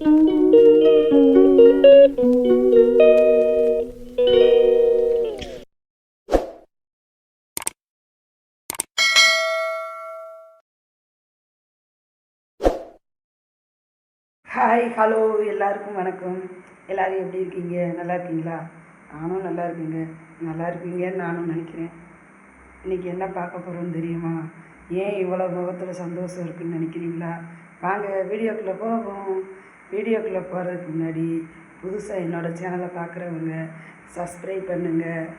Hi hello எல்லாருக்கும் வணக்கம். எல்லோரும் எப்படி இருக்கீங்க? நல்லா இருக்கீங்களா? நானும் நல்லா இருக்கீங்க. நல்லா இருக்கீங்கன்னு நானும் நினைக்கிறேன். இன்றைக்கி என்ன பார்க்க போகிறோம்னு தெரியுமா? ஏன் இவ்வளோ முகத்தில் சந்தோஷம் இருக்குன்னு நினைக்கிறீங்களா? வாங்க வீடியோக்குள்ளே போவோம். வீடியோக்குள்ளே போகிறதுக்கு முன்னாடி புதுசாக என்னோடய சேனலை பார்க்குறவங்க சப்ஸ்கிரைப் பண்ணுங்கள்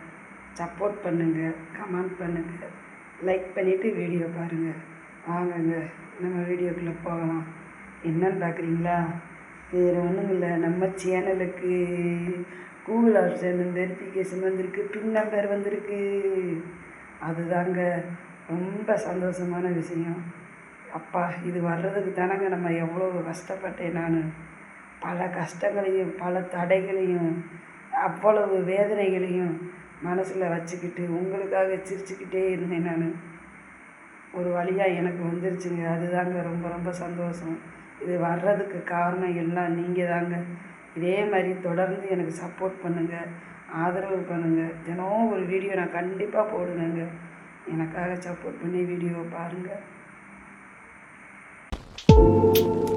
சப்போர்ட் பண்ணுங்கள் கமெண்ட் பண்ணுங்கள் லைக் பண்ணிவிட்டு வீடியோ பாருங்கள் வாங்கங்க நம்ம வீடியோக்குள்ளே போகலாம். என்னன்னு பார்க்குறீங்களா வேறு ஒன்றும் இல்லை. நம்ம சேனலுக்கு கூகுள் ஆப்ஷன் வெரிஃபிகேஷன் வந்திருக்கு பின் நம்பர் வந்திருக்கு. அதுதாங்க ரொம்ப சந்தோஷமான விஷயம். அப்பா இது வர்றதுக்கு தானங்க நம்ம எவ்வளோ கஷ்டப்பட்டேன் நான். பல கஷ்டங்களையும் பல தடைகளையும் அவ்வளவு வேதனைகளையும் மனசில் வச்சுக்கிட்டு உங்களுக்காக சிரிச்சுக்கிட்டே இருந்தேன் நான். ஒரு வழியாக எனக்கு வந்துருச்சுங்க. அதுதாங்க ரொம்ப ரொம்ப சந்தோஷம். இது வர்றதுக்கு காரணம் எல்லாம் நீங்கள் தாங்க இதே மாதிரி தொடர்ந்து எனக்கு சப்போர்ட் பண்ணுங்கள் ஆதரவு பண்ணுங்கள் தினம் ஒரு வீடியோ நான் கண்டிப்பாக போடுவேங்க. எனக்காக சப்போர்ட் பண்ணி வீடியோவை பாருங்கள் うん。